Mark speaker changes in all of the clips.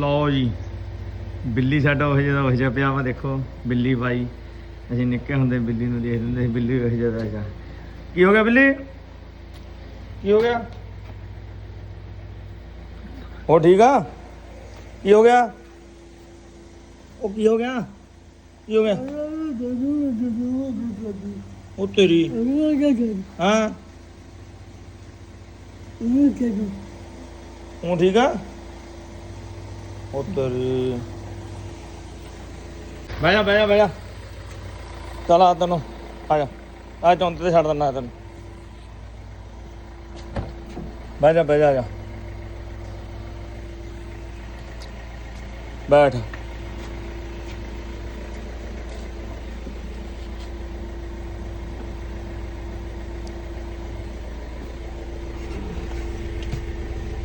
Speaker 1: ਲਓ ਜੀ ਬਿੱਲੀ ਸਾਡਾ ਉਹ ਜਿਹਦਾ ਉਹ ਜਿਹਾ ਪਿਆ ਵਾ ਦੇਖੋ ਬਿੱਲੀ ਬਾਈ। ਅਸੀਂ ਨਿੱਕੇ ਹੁੰਦੇ ਬਿੱਲੀ ਨੂੰ ਦੇਖ ਦਿੰਦੇ ਸੀ ਬਿੱਲੀ ਉਹ ਜਿਹਾ ਦਾ ਹੈਗਾ। ਕੀ ਹੋ ਗਿਆ ਬਿੱਲੀ? ਕੀ ਹੋ ਗਿਆ? ਹੋ ਠੀਕ ਆ? ਕੀ ਹੋ ਗਿਆ? ਉਹ ਕੀ ਹੋ ਗਿਆ? ਕੀ ਹੋ ਗਿਆ? ਉਹ ਤੇਰੀ। ਹਾਂ। ਉਹ ਠੀਕ ਆ? ਉਹ ਬਹਿ ਜਾ ਬਹਿ ਜਾ ਬਹਿ ਜਾ। ਚਲ ਆ ਤੈਨੂੰ, ਆ ਜਾ। ਆ ਚੌਂਤੇ ਤੇ ਛੱਡ ਦਿੰਦਾ ਤੈਨੂੰ। ਬਹਿ ਜਾ ਬਹਿ ਜਾ, ਆ ਜਾ। ਬੈਠ।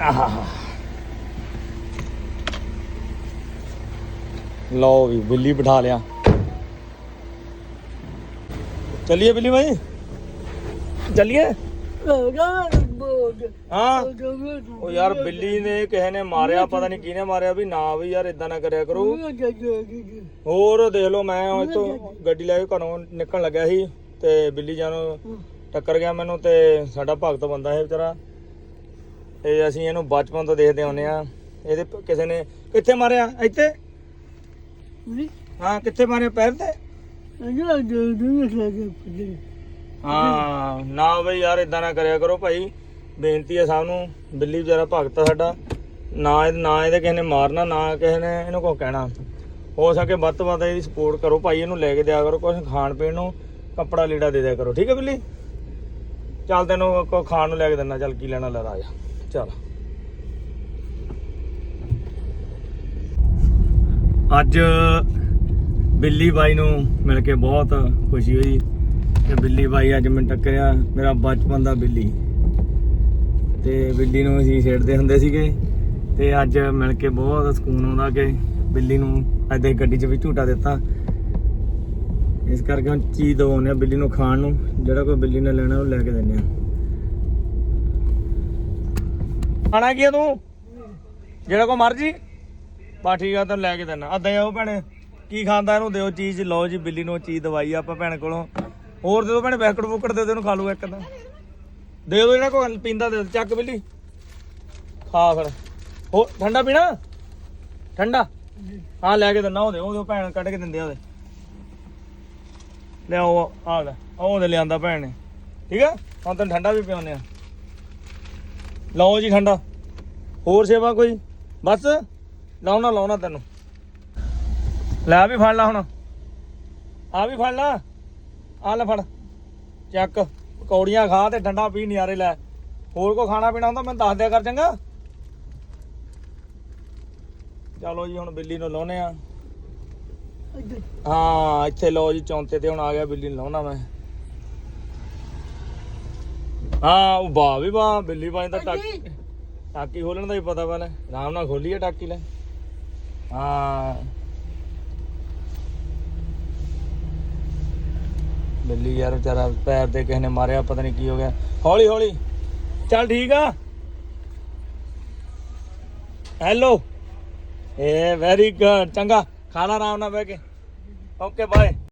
Speaker 1: ਆਹਾ। ਲਓ ਵੀ ਬਿੱਲੀ ਬਿਠਾ ਲਿਆ। ਚੱਲੀਏ ਬਿੱਲੀ ਭਾਈ ਚੱਲੀਏ? ਹਾਂ। ਉਹ ਯਾਰ ਬਿੱਲੀ ਨੇ ਕਿਸੇ ਨੇ ਮਾਰਿਆ, ਪਤਾ ਨਹੀਂ ਕਿਹਨੇ ਮਾਰਿਆ ਵੀ ਨਾ ਵੀ ਯਾਰ ਇਦਾਂ ਨਾ ਕਰਿਆ ਕਰੋ। ਹੋਰ ਦੇਖ ਲਓ ਮੈਂ ਇੱਥੋਂ ਗੱਡੀ ਲੈ ਕੇ ਘਰੋਂ ਨਿਕਲਣ ਲੱਗਿਆ ਸੀ ਤੇ ਬਿੱਲੀ ਜਾਨੋਂ ਟੱਕਰ ਗਿਆ ਮੈਨੂੰ ਤੇ ਸਾਡਾ ਭਗਤ ਬੰਦਾ ਹੈ ਵਿਚਾਰਾ। ਤੇ ਅਸੀਂ ਇਹਨੂੰ ਬਚਪਨ ਤੋਂ ਦੇਖਦੇ ਆਉਂਦੇ ਆ ਇਹਦੇ ਕਿਸੇ ਨੇ ਕਿੱਥੇ ਮਾਰਿਆ? ਇੱਥੇ? ਹਾਂ ਕਿੱਥੇ ਮਾਰਿਆ? ਪੈਰ ਤੇ? ਹਾਂ ਨਾ ਬਈ ਯਾਰ ਇਦਾਂ ਨਾ ਕਰਿਆ ਕਰੋ ਭਾਈ। ਬੇਨਤੀ ਹੈ ਸਭ ਨੂੰ ਬਿੱਲੀ ਵਿਚਾਰਾ ਭਗਤ ਆ ਸਾਡਾ। ਨਾ ਇਹ- ਨਾ ਇਹਦੇ ਕਿਸੇ ਨੇ ਮਾਰਨਾ ਨਾ ਕਿਸੇ ਨੇ ਇਹਨੂੰ ਕੋ ਕਹਿਣਾ। ਹੋ ਸਕੇ ਵੱਧ ਤੋਂ ਵੱਧ ਇਹਦੀ ਸਪੋਰਟ ਕਰੋ ਭਾਈ ਇਹਨੂੰ ਲੈ ਕੇ ਦਿਆ ਕਰੋ ਕੁਝ ਖਾਣ ਪੀਣ ਨੂੰ ਕੱਪੜਾ ਲੀੜਾ ਦੇ ਦਿਆ ਕਰੋ। ਠੀਕ ਹੈ ਬਿੱਲੀ? ਚੱਲ ਤੈਨੂੰ ਕੋ ਖਾਣ ਨੂੰ ਲੈ ਕੇ ਦਿੰਦਾ ਚੱਲ ਕੀ ਲੈਣਾ ਲੈ ਆ। ਜਾ ਚੱਲ। ਅੱਜ ਬਿੱਲੀ ਬਾਈ ਨੂੰ ਮਿਲ ਕੇ ਬਹੁਤ ਖੁਸ਼ੀ ਹੋਈ ਤੇ ਬਿੱਲੀ ਬਾਈ ਅੱਜ ਮੈਂ ਟੱਕਰਿਆ, ਮੇਰਾ ਬਚਪਨ ਦਾ ਬਿੱਲੀ। ਤੇ ਬਿੱਲੀ ਨੂੰ ਅਸੀਂ ਛੇੜਦੇ ਹੁੰਦੇ ਸੀਗੇ ਤੇ ਅੱਜ ਮਿਲ ਕੇ ਬਹੁਤ ਸਕੂਨ ਆਉਂਦਾ ਕਿ ਬਿੱਲੀ ਨੂੰ ਅੱਜ ਦੇ ਗੱਡੀ 'ਚ ਵੀ ਝੂਟਾ ਦਿੱਤਾ। ਇਸ ਕਰਕੇ ਹੁਣ ਚੀਜ਼ ਦਵਾਉਂਦੇ ਆ ਬਿੱਲੀ ਨੂੰ ਖਾਣ ਨੂੰ, ਜਿਹੜਾ ਕੋਈ ਬਿੱਲੀ ਨੇ ਲੈਣਾ ਉਹ ਲੈ ਕੇ ਦਿੰਦੇ ਆ ਖਾਣਾ ਕੀ ਤੂੰ? ਜਿਹੜਾ ਕੋ ਮਰਜ਼ੀ। ਬਾ ਠੀਕ ਆ, ਤੈਨੂੰ ਲੈ ਕੇ ਦਿੰਦਾ। ਅੱਧਾ ਉਹ ਭੈਣੇ, ਕੀ ਖਾਂਦਾ ਇਹਨੂੰ? ਦਿਓ ਚੀਜ਼, ਲਓ ਜੀ, ਬਿੱਲੀ ਨੂੰ ਚੀਜ਼ ਦਵਾਈ ਆ ਆਪਾਂ ਭੈਣ ਕੋਲੋਂ। ਹੋਰ ਦੇ ਦਿਓ ਭੈਣੇ, ਬੈਸਕਟ ਬੁੱਕਟ ਦੇ ਦਿਓ, ਇਹਨੂੰ ਖਾ ਲੂ ਇੱਕ ਤਾਂ। ਦੇ ਦਿਓ ਜਿਹੜਾ ਕੋਈ ਪੀਂਦਾ ਦੇ ਦਿਓ। ਚੱਕ ਬਿੱਲੀ। ਖਾ ਫਿਰ। ਹੋਰ, ਠੰਡਾ ਪੀਣਾ? ਠੰਡਾ? ਹਾਂ ਲੈ ਕੇ ਦਿੰਦਾ ਉਹਦੇ ਉਹਦੇ ਭੈਣ ਕੱਢ ਕੇ ਦਿੰਦੇ ਆ ਉਹਦੇ। ਲਿਆਓ ਆ ਲੈ ਉਹ ਉਹਦੇ ਲਿਆਂਦਾ ਭੈਣ ਨੇ। ਠੀਕ ਆ? ਹੁਣ ਤੈਨੂੰ ਠੰਡਾ ਵੀ ਪਿਆਉਂਦੇ ਆ। ਲਓ ਜੀ, ਠੰਡਾ। ਹੋਰ ਸੇਵਾ ਕੋਈ? ਬਸ? ਲਾਉਣਾ ਲਾਉਣਾ ਤੈਨੂੰ। ਲੈ ਵੀ ਫੜ ਲਾ ਹੁਣ। ਆ ਵੀ ਫੜ ਲਾ। ਆ ਲੈ ਫੜ। ਚੱਕ। ਪਕੌੜੀਆਂ ਖਾ ਤੇ ਠੰਡਾ ਪੀ ਨਿਆਰੇ ਲੈ। ਹੋਰ ਕੋ ਖਾਣਾ ਪੀਣਾ ਹੁੰਦਾ ਮੈਨੂੰ ਦੱਸ ਦਿਆ ਕਰ ਚੰਗਾ। ਚਲੋ ਜੀ ਹੁਣ ਬਿੱਲੀ ਨੂੰ ਲਾਉਨੇ ਆ ਹਾਂ ਇੱਥੇ ਲਓ ਜੀ ਚੌਂਤੇ ਤੇ ਹੁਣ ਆ ਗਿਆ ਬਿੱਲੀ ਨੂੰ ਲਾਉਣਾ ਮੈਂ। ਹਾਂ ਉਹ ਵਾਹ ਵੀ ਵਾਹ ਬਿੱਲੀ ਬਾਈ ਟਾਕੀ ਟਾਕੀ ਖੋਲਣ ਦਾ ਹੀ ਪਤਾ ਪਹਿਲੇ। ਆਰਾਮ ਨਾਲ ਖੋਲੀਏ ਟਾਕੀ ਲੈ। ਹਾਂ। ਬਿੱਲੀ ਯਾਰ ਵਿਚਾਰਾ ਪੈਰ ਤੇ ਕਿਸੇ ਨੇ ਮਾਰਿਆ, ਪਤਾ ਨਹੀਂ ਕੀ ਹੋ ਗਿਆ। ਹੌਲੀ ਹੌਲੀ। ਚੱਲ ਠੀਕ ਆ। ਹੈਲੋ ਏ ਵੈਰੀ ਗੁੱਡ ਚੰਗਾ। ਖਾਣਾ ਆਰਾਮ ਨਾਲ ਬਹਿ ਕੇ। Okay bye